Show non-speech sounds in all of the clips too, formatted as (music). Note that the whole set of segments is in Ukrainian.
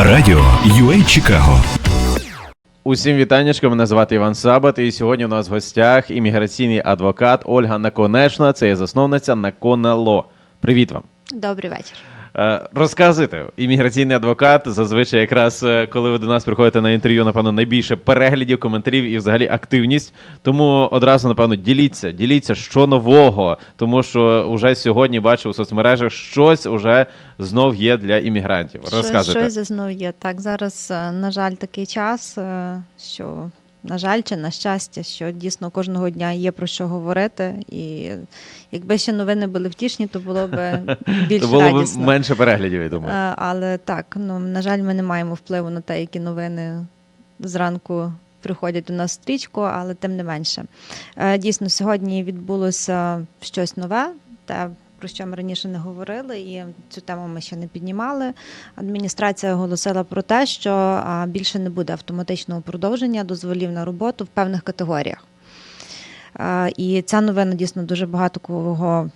Радіо UA Чикаго. Усім вітаннячка, мене звати Іван Сабат, і сьогодні у нас в гостях імміграційний адвокат Ольга Наконечна, це є засновниця Наконело. Привіт вам. Добрий вечір. Е, Розказуйте, імміграційний адвокат зазвичай, якраз е, коли ви до нас приходите на інтерв'ю, напевно, найбільше переглядів, коментарів і взагалі активність. Тому одразу, напевно, діліться, діліться, що нового, тому що вже сьогодні бачу у соцмережах щось уже знов є для іммігрантів. Щось, Розказуйте. щось знову є. Так, зараз, е, на жаль, такий час, що, на жаль, чи на щастя, що дійсно кожного дня є про що говорити. І якби ще новини були втішні, то було б (laughs) більш То було б радісно. менше переглядів, я думаю. Але так, ну на жаль, ми не маємо впливу на те, які новини зранку приходять у нас стрічку, але тим не менше. Е, Дійсно, сьогодні відбулося щось нове, те, про що ми раніше не говорили, і цю тему ми ще не піднімали. Адміністрація оголосила про те, що більше не буде автоматичного продовження дозволів на роботу в певних категоріях. І ця новина дійсно дуже багато кого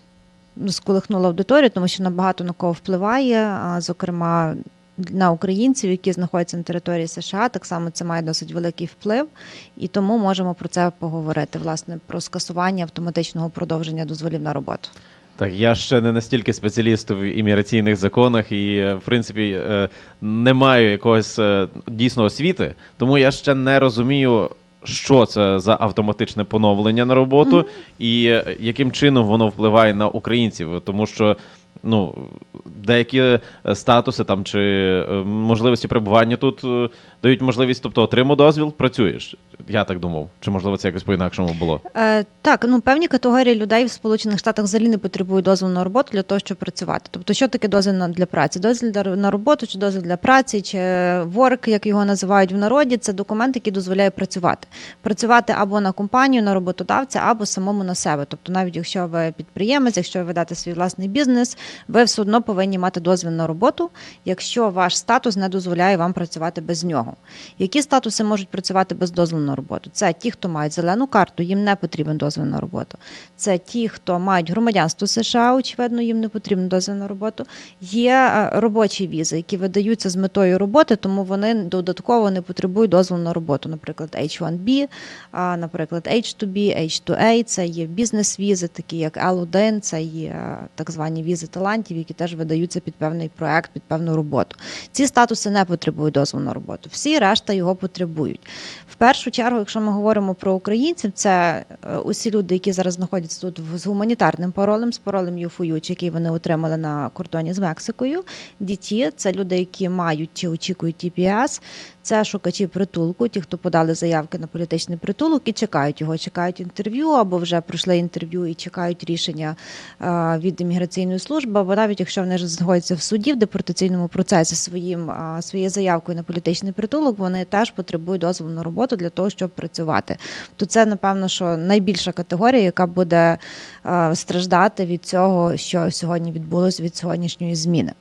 ну, сколихнула аудиторію, тому що вона багато на кого впливає, зокрема на українців, які знаходяться на території США. Так само це має досить великий вплив, і тому можемо про це поговорити, власне, про скасування автоматичного продовження дозволів на роботу. Так, я ще не настільки спеціаліст в імміграційних законах і, е, в принципі, е, не маю якогось е, дійсно освіти, тому я ще не розумію, що це за автоматичне поновлення на роботу і е, яким чином воно впливає на українців, тому що. Ну, деякі статуси там чи можливості перебування тут дають можливість, тобто отримав дозвіл, працюєш. Я так думав. Чи можливо це якось по-інакшому було? Е, так, ну певні категорії людей в Сполучених Штатах взагалі не потребують дозволу на роботу для того, щоб працювати. Тобто, що таке дозвіл на- для праці? Дозвіл на роботу, чи дозвіл для праці, чи work, як його називають в народі, це документ, який дозволяє працювати. Працювати або на компанію, на роботодавця, або самому на себе. Тобто, навіть якщо ви підприємець, якщо ви ведете свій власний бізнес, ви все одно повинні мати дозвіл на роботу, якщо ваш статус не дозволяє вам працювати без нього. Які статуси можуть працювати без дозволу на роботу? Це ті, хто мають зелену карту, їм не потрібен дозвіл на роботу. Це ті, хто мають громадянство США, очевидно, їм не потрібен дозвіл на роботу. Є е, робочі візи, які видаються з метою роботи, тому вони додатково не потребують дозволу на роботу. Наприклад, H1B, а, наприклад, H2B, H2A, це є бізнес-візи, такі як L1, це є е, так звані візи талантів, які теж видаються під певний проект, під певну роботу. Ці статуси не потребують дозволу на роботу. Всі решта його потребують. В першу чергу, якщо ми говоримо про українців, це е, усі люди, які зараз знаходяться тут з гуманітарним паролем, з паролем ЮФУЮЧ, який вони отримали на кордоні з Мексикою. Діті це люди, які мають чи очікують TPS, це шукачі притулку, ті, хто подали заявки на політичний притулок і чекають його, чекають інтерв'ю або вже пройшли інтерв'ю і чекають рішення е, від імміграційної служби, або навіть якщо вони ж знаходяться в суді в депортаційному процесі своїм своєю заявкою на політичний притулок, вони теж потребують дозволу на роботу для того, щоб працювати. То це напевно, що найбільша категорія, яка буде е, страждати від цього, що сьогодні відбулося від сьогоднішньої зміни.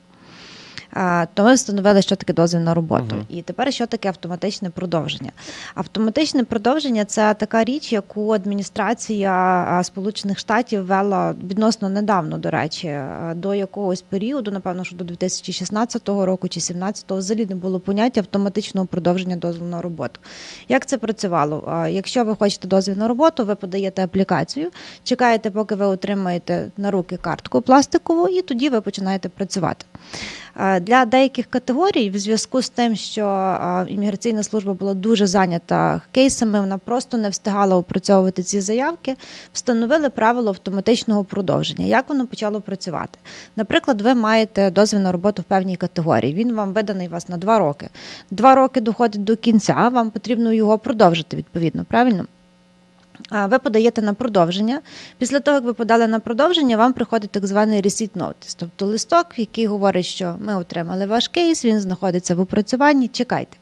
То ми встановили, що таке дозвіл на роботу. Мгм. І тепер що таке автоматичне продовження? Автоматичне продовження це така річ, яку адміністрація Сполучених Штатів вела відносно недавно, до речі, до якогось періоду, напевно, що до 2016 року чи 2017 взагалі не було поняття автоматичного продовження дозволу на роботу. Як це працювало? Якщо ви хочете дозвіл на роботу, ви подаєте аплікацію, чекаєте, поки ви отримаєте на руки картку пластикову, і тоді ви починаєте працювати. Е, Для деяких категорій, в зв'язку з тим, що е, імміграційна служба була дуже зайнята кейсами, вона просто не встигала опрацьовувати ці заявки, встановили правило автоматичного продовження. Як воно почало працювати? Наприклад, ви маєте дозвіл на роботу в певній категорії. Він вам виданий вас на два роки. Два роки доходить до кінця, вам потрібно його продовжити відповідно, правильно? Ви подаєте на продовження. Після того, як ви подали на продовження, вам приходить так званий receipt notice, тобто листок, який говорить, що ми отримали ваш кейс, він знаходиться в опрацюванні, чекайте.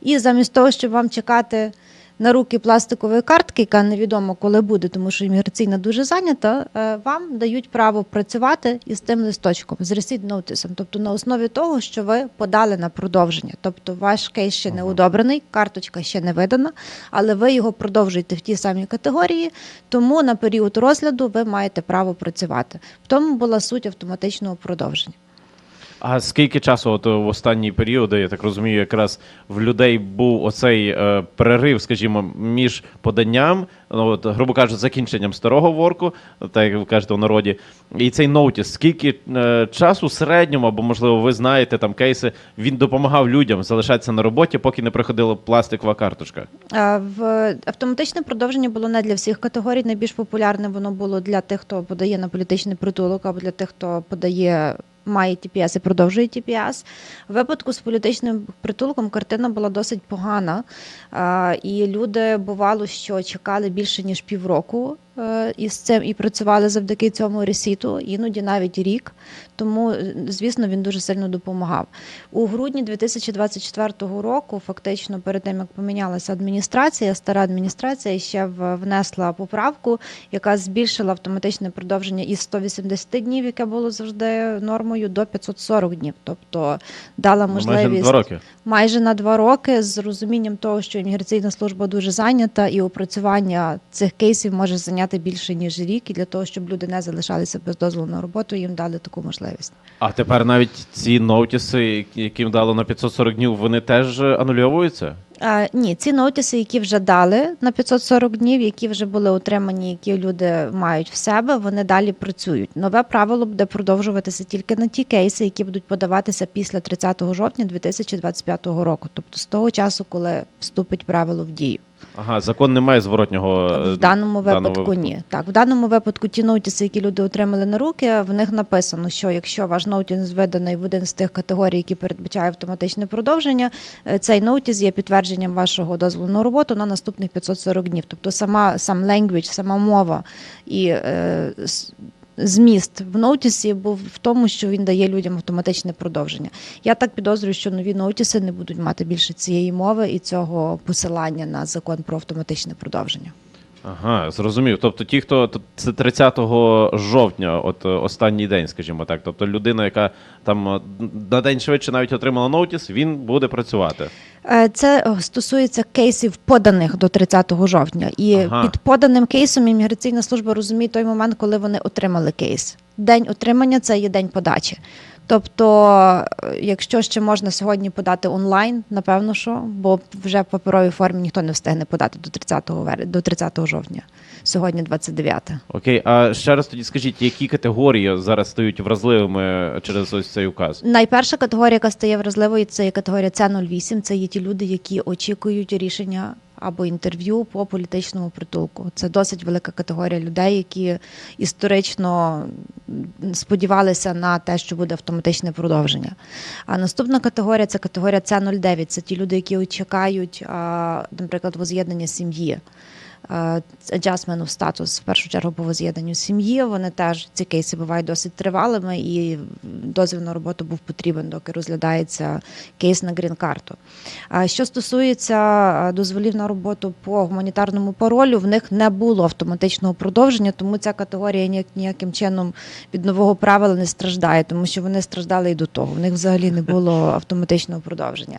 І замість того, щоб вам чекати на руки пластикової картки, яка невідомо коли буде, тому що імміграційна дуже зайнята, е, вам дають право працювати із тим листочком, з receipt notice, тобто на основі того, що ви подали на продовження. Тобто ваш кейс ще не удобрений, карточка ще не видана, але ви його продовжуєте в тій самій категорії, тому на період розгляду ви маєте право працювати. В тому була суть автоматичного продовження. А скільки часу, от в останні періоди, я так розумію, якраз в людей був оцей е, перерив, скажімо, між поданням, ну от, грубо кажучи, закінченням старого ворку, так як ви кажете у народі, і цей ноутіс, скільки е, часу середньому, або можливо, ви знаєте там кейси, він допомагав людям залишатися на роботі, поки не приходила пластикова карточка. А, В автоматичне продовження було не для всіх категорій. Найбільш популярне воно було для тих, хто подає на політичний притулок, або для тих, хто подає. Має TPS і продовжує TPS. В випадку з політичним притулком картина була досить погана, і люди бувало, що чекали більше ніж півроку із цим і працювали завдяки цьому ресіту, іноді навіть рік. Тому, е, звісно, він дуже сильно допомагав. У грудні 2024 року, фактично, перед тим як помінялася адміністрація, стара адміністрація ще внесла поправку, яка збільшила автоматичне продовження із 180 днів, яке було завжди нормою, до 540 днів. Тобто дала Ну, можливість Майже два роки. майже на два роки з розумінням того, що імміграційна служба дуже зайнята, і опрацювання цих кейсів може зайняти більше ніж рік. І для того, щоб люди не залишалися без дозволу на роботу, їм дали таку можливість. А тепер навіть ці ноутіси, яким дало на 540 днів, вони теж анульовуються? А, ні, ці нотиси, які вже дали на 540 днів, які вже були отримані, які люди мають в себе, вони далі працюють. Нове правило буде продовжуватися тільки на ті кейси, які будуть подаватися після 30 жовтня 2025 року, тобто з того часу, коли вступить правило в дію. Ага, закон не має зворотнього. е, В даному даного випадку ні. Так, в даному випадку ті ноутіси, які люди отримали на руки, в них написано, що якщо ваш ноутіс виданий в один з тих категорій, які передбачає автоматичне продовження, е, цей ноутіс є підтвердженням вашого дозволу на роботу на наступних 540 днів. Тобто сама сам language, сама мова і е, Зміст в ноутісі був в тому, що він дає людям автоматичне продовження. Я так підозрюю, що нові ноутіси не будуть мати більше цієї мови і цього посилання на закон про автоматичне продовження. Ага, зрозумів. Тобто ті, хто це 30 жовтня, от е, останній день, скажімо так. Тобто людина, яка там е, на день швидше навіть отримала ноутіс, він буде працювати. Е, Це стосується кейсів, поданих до 30 жовтня. І Ага. під поданим кейсом імміграційна служба розуміє той момент, коли вони отримали кейс. День отримання це є день подачі. Тобто, е, якщо ще можна сьогодні подати онлайн, напевно, що, бо вже в паперовій формі ніхто не встигне подати до 30 вер... до 30 жовтня. Сьогодні 29. Окей, а ще раз тоді скажіть, які категорії зараз стають вразливими через ось цей указ? Найперша категорія, яка стає вразливою, це є категорія С08. Це є ті люди, які очікують рішення або інтерв'ю по політичному притулку. Це досить велика категорія людей, які історично сподівалися на те, що буде автоматичне продовження. А наступна категорія це категорія С09. Це ті люди, які чекають, наприклад, воз'єднання сім'ї. Adjustment of status, в першу чергу по воз'єднанню сім'ї. Вони теж ці кейси бувають досить тривалими, і дозвіл на роботу був потрібен, доки розглядається кейс на грін-карту. Що стосується е, дозволів на роботу по гуманітарному паролю, в них не було автоматичного продовження, тому ця категорія ніяк, ніяким чином від нового правила не страждає, тому що вони страждали і до того. В них взагалі не було (laughs) автоматичного продовження.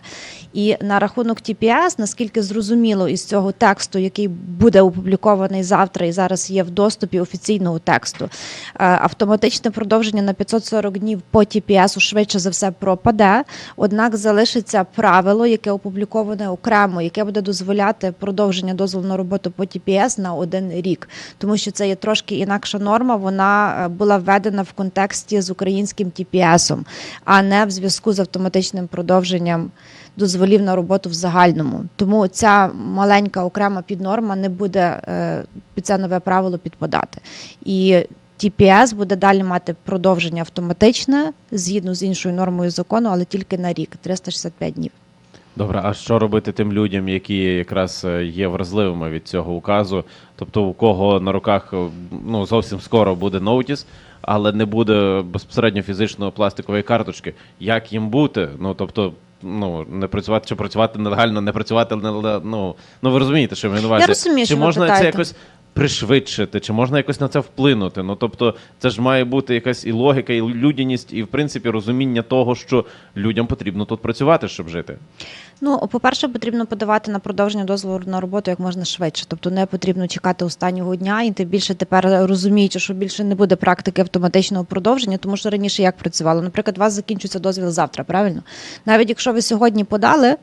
І на рахунок TPS, наскільки зрозуміло із цього тексту, який буде опублікований завтра і зараз є в доступі офіційного тексту, е, автоматичне продовження на 540 днів по TPS швидше за все пропаде. Однак залишиться правило, яке опубліковане окремо, яке буде дозволяти продовження дозволу на роботу по TPS на один рік, тому що це є трошки інакша норма. Вона е, була введена в контексті з українським TPS, а не в зв'язку з автоматичним продовженням дозволів на роботу в загальному. Тому ця маленька окрема піднорма не буде е, під це нове правило підпадати. І TPS буде далі мати продовження автоматичне згідно з іншою нормою закону, але тільки на рік 365 днів. Добре, а що робити тим людям, які якраз е, є вразливими від цього указу? Тобто, у кого на руках е, ну зовсім скоро буде ноутіс, але не буде безпосередньо фізичної пластикової карточки. Як їм бути? Ну тобто. Ну, не працювати чи працювати нелегально, не працювати не Ну, ну ви розумієте, що я маю на увазі. розумію, Чи що ви можна це якось пришвидшити, чи можна якось на це вплинути? Ну тобто, це ж має бути якась і логіка, і людяність, і в принципі розуміння того, що людям потрібно тут працювати, щоб жити. Ну, по-перше, потрібно подавати на продовження дозволу на роботу як можна швидше. Тобто не потрібно чекати останнього дня, і тим більше тепер розуміючи, що більше не буде практики автоматичного продовження, тому що раніше як працювало. Наприклад, у вас закінчується дозвіл завтра, правильно? Навіть якщо ви сьогодні подали.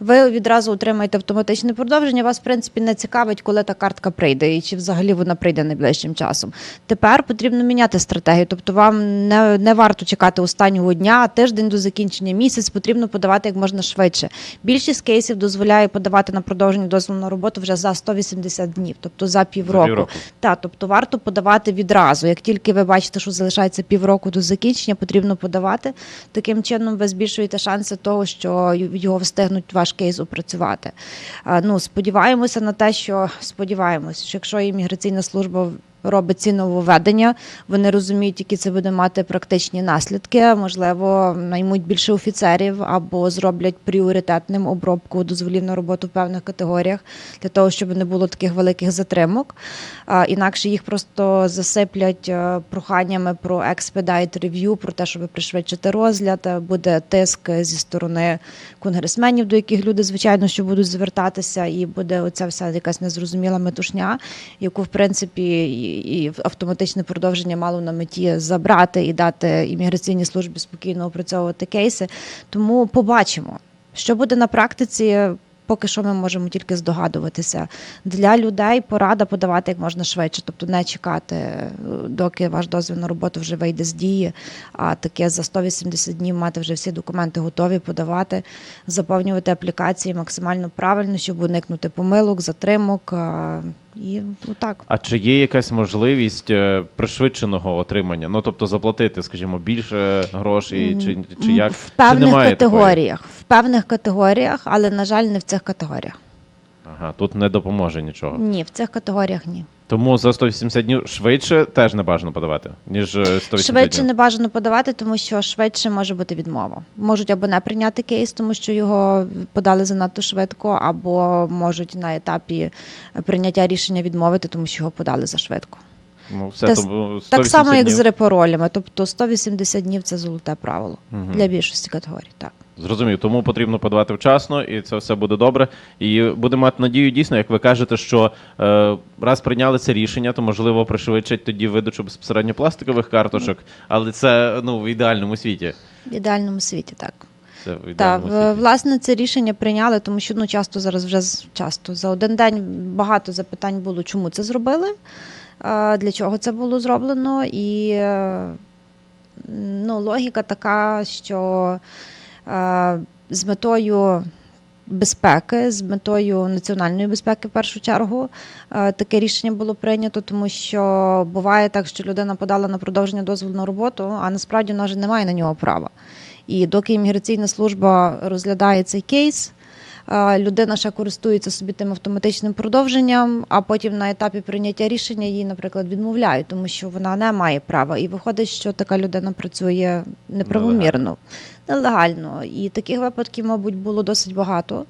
Ви відразу отримаєте автоматичне продовження. Вас, в принципі, не цікавить, коли та картка прийде, і чи взагалі вона прийде найближчим часом. Тепер потрібно міняти стратегію. Тобто, вам не, не варто чекати останнього дня, тиждень до закінчення місяць. Потрібно подавати як можна швидше. Більшість кейсів дозволяє подавати на продовження дозволу на роботу вже за 180 днів, тобто за півроку. півроку. Так, тобто варто подавати відразу. Як тільки ви бачите, що залишається півроку до закінчення, потрібно подавати. Таким чином ви збільшуєте шанси того, що його встигнуть ваш кейс опрацювати. Ну, сподіваємося на те, що сподіваємося, що якщо імміграційна служба робить ці нововведення, вони розуміють, які це буде мати практичні наслідки. Можливо, наймуть більше офіцерів або зроблять пріоритетним обробку дозволів на роботу в певних категоріях для того, щоб не було таких великих затримок. Інакше їх просто засиплять е, проханнями про expedite review, про те, щоб пришвидшити розгляд. Е, Буде тиск зі сторони конгресменів, до яких люди, звичайно, що будуть звертатися, і буде оця вся якась незрозуміла метушня, яку в принципі і, автоматичне продовження мало на меті забрати і дати імміграційній службі спокійно опрацьовувати кейси. Тому побачимо, що буде на практиці. Поки що ми можемо тільки здогадуватися. Для людей порада подавати як можна швидше, тобто не чекати, е, доки ваш дозвіл на роботу вже вийде з дії, а таке за 180 днів мати вже всі документи готові, подавати, заповнювати аплікації максимально правильно, щоб уникнути помилок, затримок. І отак. А чи є якась можливість е, пришвидшеного отримання? Ну тобто заплатити, скажімо, більше грошей, чи, чи як в чи певних такої? категоріях, в певних категоріях, але на жаль, не в цих категоріях. Ага, тут не допоможе нічого. Ні, в цих категоріях ні. Тому за 180 днів швидше теж не бажано подавати, ніж е, 180 Швидше днів. не бажано подавати, тому що швидше може бути відмова. Можуть або не прийняти кейс, тому що його подали занадто швидко, або можуть на етапі прийняття рішення відмовити, тому що його подали за швидко. Ну, все, Те- тому Так 180 само, як днів. з репоролями. Тобто 180 днів це золоте правило Мгм. для більшості категорій. Так. Зрозумів, тому потрібно подавати вчасно, і це все буде добре. І буде мати надію, дійсно, як ви кажете, що е, раз прийняли це рішення, то можливо пришвидшать тоді видачу безпосередньо пластикових карточок, але це ну в ідеальному світі. В ідеальному світі так. Це в Так, ідеальному в- світі. власне, це рішення прийняли, тому що ну часто зараз вже з- часто за один день багато запитань було, чому це зробили, е, для чого це було зроблено, і е, ну, логіка така, що з метою. Безпеки з метою національної безпеки, в першу чергу, е, таке рішення було прийнято, тому що буває так, що людина подала на продовження дозволу на роботу, а насправді вона вже не має на нього права. І доки імміграційна служба розглядає цей кейс, е, людина ще користується собі тим автоматичним продовженням, а потім на етапі прийняття рішення їй, наприклад, відмовляють, тому що вона не має права. І виходить, що така людина працює неправомірно, нелегально. І таких випадків, мабуть, було досить багато.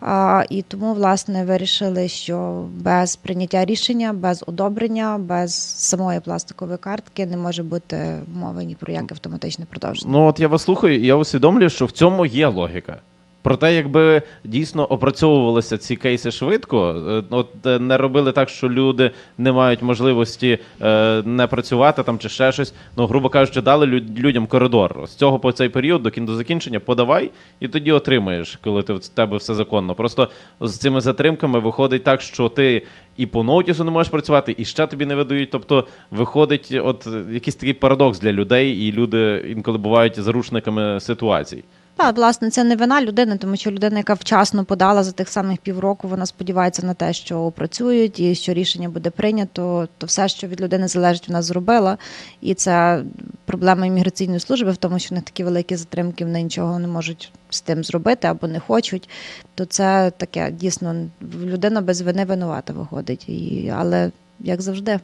А, і тому, власне, вирішили, що без прийняття рішення, без одобрення, без самої пластикової картки не може бути мови ні про яке автоматичне продовження. Ну от я вас слухаю, я усвідомлюю, що в цьому є логіка. Проте, якби дійсно опрацьовувалися ці кейси швидко, е, от е, не робили так, що люди не мають можливості е, не працювати там чи ще щось. Ну, грубо кажучи, дали лю- людям коридор. З цього по цей період до кін до закінчення подавай, і тоді отримаєш, коли ти в тебе все законно. Просто з цими затримками виходить так, що ти і по ноутісу не можеш працювати, і ще тобі не видають. Тобто виходить, от якийсь такий парадокс для людей, і люди інколи бувають заручниками ситуацій. Так, власне, це не вина людини, тому що людина, яка вчасно подала за тих самих півроку, вона сподівається на те, що опрацюють і що рішення буде прийнято. То все, що від людини залежить, вона зробила. І це проблема імміграційної служби в тому, що них такі великі затримки, вони нічого не можуть з тим зробити або не хочуть. То це таке дійсно людина без вини винувата виходить. І, але як завжди.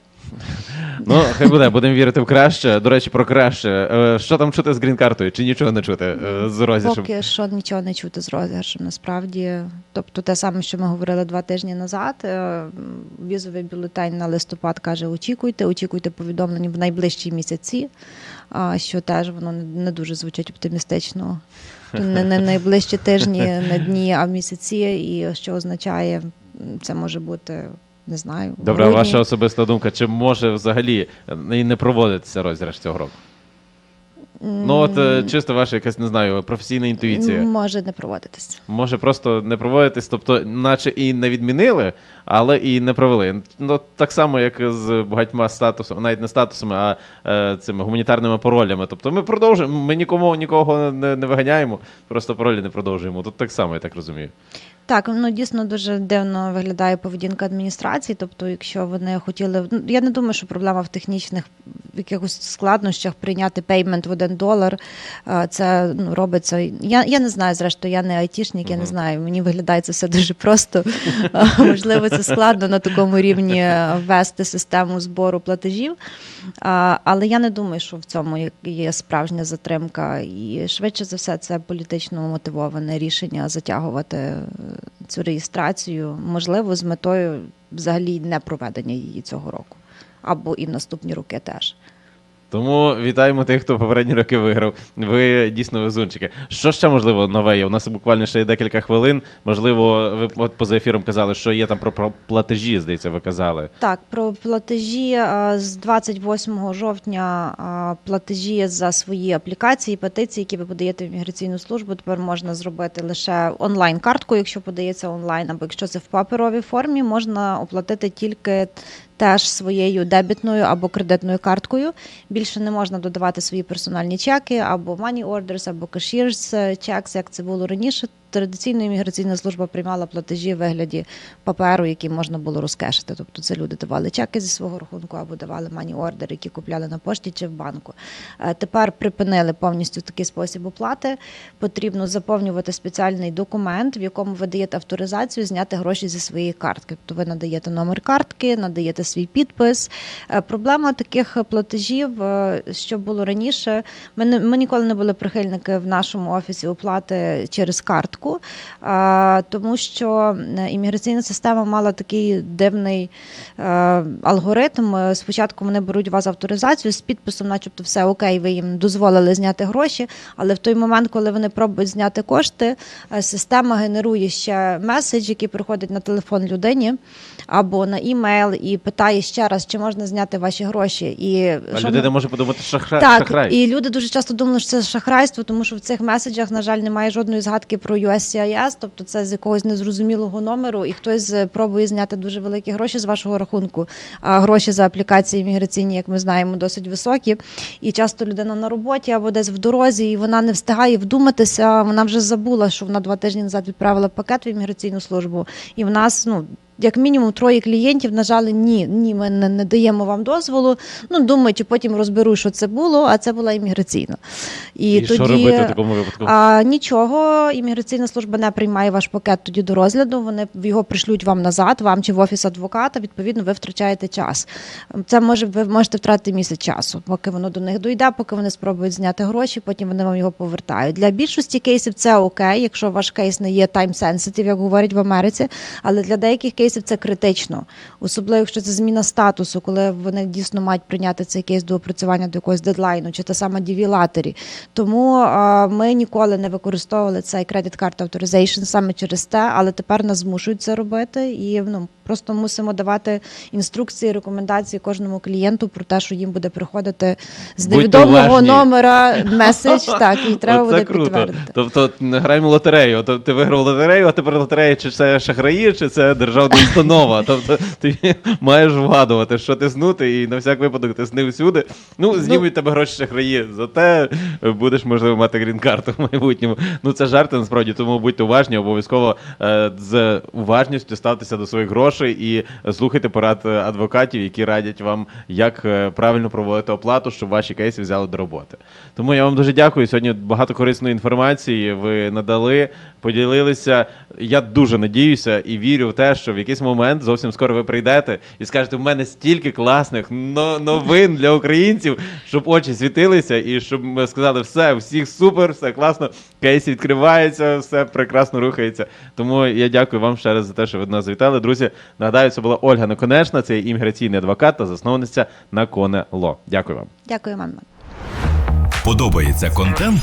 Ну, хай буде, будемо вірити в краще. До речі, про краще. Е, Що там чути з грін-картою? Чи нічого не чути е, з розіграшем? Поки що нічого не чути з розіграшем, насправді. Тобто те саме, що ми говорили два тижні назад. е, Візовий бюлетень на листопад каже: очікуйте, очікуйте повідомлення в найближчі місяці, що теж воно не- дуже звучить оптимістично. Не, не найближчі тижні, не дні, а місяці, і що означає, це може бути. Не знаю. Добре, грудні. ваша особиста думка, чи може взагалі е, і не проводитися розіграш цього року? Ну, от е, чисто ваша якась, не знаю, професійна інтуїція. може не проводитись. Може просто не проводитись, тобто, наче і не відмінили, але і не провели. Ну, так само, як з багатьма статусами, навіть не статусами, а е, цими гуманітарними паролями. Тобто ми продовжуємо, ми нікому нікого не, не виганяємо, просто паролі не продовжуємо. Тут так само, я так розумію. Так, ну дійсно дуже дивно виглядає поведінка адміністрації. Тобто, якщо вони хотіли, ну я не думаю, що проблема в технічних якихось складнощах прийняти пеймент в один долар. Це ну, робиться. Я, я не знаю, зрештою, я не айтішник, я не знаю. Мені виглядає це все дуже просто. Можливо, це складно на такому рівні ввести систему збору платежів. Але я не думаю, що в цьому є- справжня затримка, і швидше за все, це політично мотивоване рішення затягувати цю реєстрацію, можливо, з метою взагалі не проведення її цього року. Або і в наступні роки теж. Тому вітаємо тих, хто попередні роки виграв. Ви дійсно везунчики. Що ще можливо нове є? У нас буквально ще є декілька хвилин. Можливо, ви от поза ефіром казали, що є там про, про платежі, здається, ви казали. Так, про платежі з 28 жовтня платежі за свої аплікації, петиції, які ви подаєте в міграційну службу, тепер можна зробити лише онлайн карткою, якщо подається онлайн, або якщо це в паперовій формі, можна оплатити тільки теж своєю дебітною або кредитною карткою. Більше не можна додавати свої персональні чеки або money orders, або cashiers checks, як це було раніше. Традиційно імміграційна служба приймала платежі в вигляді паперу, які можна було розкешити. Тобто це люди давали чеки зі свого рахунку або давали мані ордер, які купляли на пошті чи в банку. Е, Тепер припинили повністю такий спосіб оплати. Потрібно заповнювати спеціальний документ, в якому ви даєте авторизацію зняти гроші зі своєї картки. Тобто ви надаєте номер картки, надаєте свій підпис. Е, Проблема таких платежів, е, що було раніше. Ми, не, ми ніколи не були прихильники в нашому офісі оплати через картку, а, тому що е, імміграційна система мала такий дивний е, алгоритм. Е, Спочатку вони беруть у вас авторизацію з підписом, начебто все окей, ви їм дозволили зняти гроші. Але в той момент, коли вони пробують зняти кошти, е, система генерує ще меседж, який приходить на телефон людині або на імейл, і питає ще раз, чи можна зняти ваші гроші. І А що людина ми- може подумати, що шахра... так, шахрай. і люди дуже часто думали, що це шахрайство, тому що в цих меседжах, на жаль, немає жодної згадки про USCIS, тобто це з якогось незрозумілого номеру, і хтось е, пробує зняти дуже великі гроші з вашого рахунку. А гроші за аплікації міграційні, як ми знаємо, досить високі. І часто людина на роботі або десь в дорозі, і вона не встигає вдуматися. Вона вже забула, що вона два тижні назад відправила пакет в імміграційну службу, і в нас ну. Як мінімум троє клієнтів нажали ні, ні, ми не, не даємо вам дозволу. Ну думаючи, потім розберу, що це було, а це була імміграційна. І, І тоді що робити в такому випадку? а, нічого, імміграційна служба не приймає ваш пакет тоді до розгляду. Вони його пришлють вам назад, вам чи в офіс адвоката. Відповідно, ви втрачаєте час. Це може ви можете втратити місяць часу, поки воно до них дойде, поки вони спробують зняти гроші, потім вони вам його повертають. Для більшості кейсів це окей, якщо ваш кейс не є time sensitive, як говорять в Америці. Але для деяких кейсів це критично, особливо якщо це зміна статусу, коли вони дійсно мають прийняти цей кейс до опрацювання до якогось дедлайну, чи та сама дівілатері. Тому а, ми ніколи не використовували цей credit card authorization саме через те, але тепер нас змушують це робити, і ну просто мусимо давати інструкції, рекомендації кожному клієнту про те, що їм буде приходити з невідомого номера меседж. Так, і (laughs) треба буде підтвердити. Тобто граємо лотерею. Тобто ти виграв лотерею, а тепер лотерея, чи це шахраї, чи це державна установа. Тобто ти маєш вгадувати, що тиснути, і на всяк випадок тисни всюди. Ну, знімуть тебе гроші шахраї. Зате будеш, можливо, мати грін-карту в майбутньому. Ну це жарти насправді, тому будьте уважні, обов'язково е, з уважністю ставтеся до своїх грошей і слухайте порад е, адвокатів, які радять вам, як е, правильно проводити оплату, щоб ваші кейси взяли до роботи. Тому я вам дуже дякую. Сьогодні багато корисної інформації ви надали, поділилися. Я дуже надіюся і вірю в те, що в якийсь момент зовсім скоро ви прийдете і скажете: у мене стільки класних но- новин для українців, щоб очі світилися, і щоб ми сказали, все, всіх супер, все класно, кейс відкривається, все прекрасно рухається. Тому я дякую вам ще раз за те, що ви нас завітали. Друзі, нагадаю, це була Ольга Наконечна, це імміграційний адвокат та засновниця Наконе Ло. Дякую вам. Дякую вам. Подобається контент?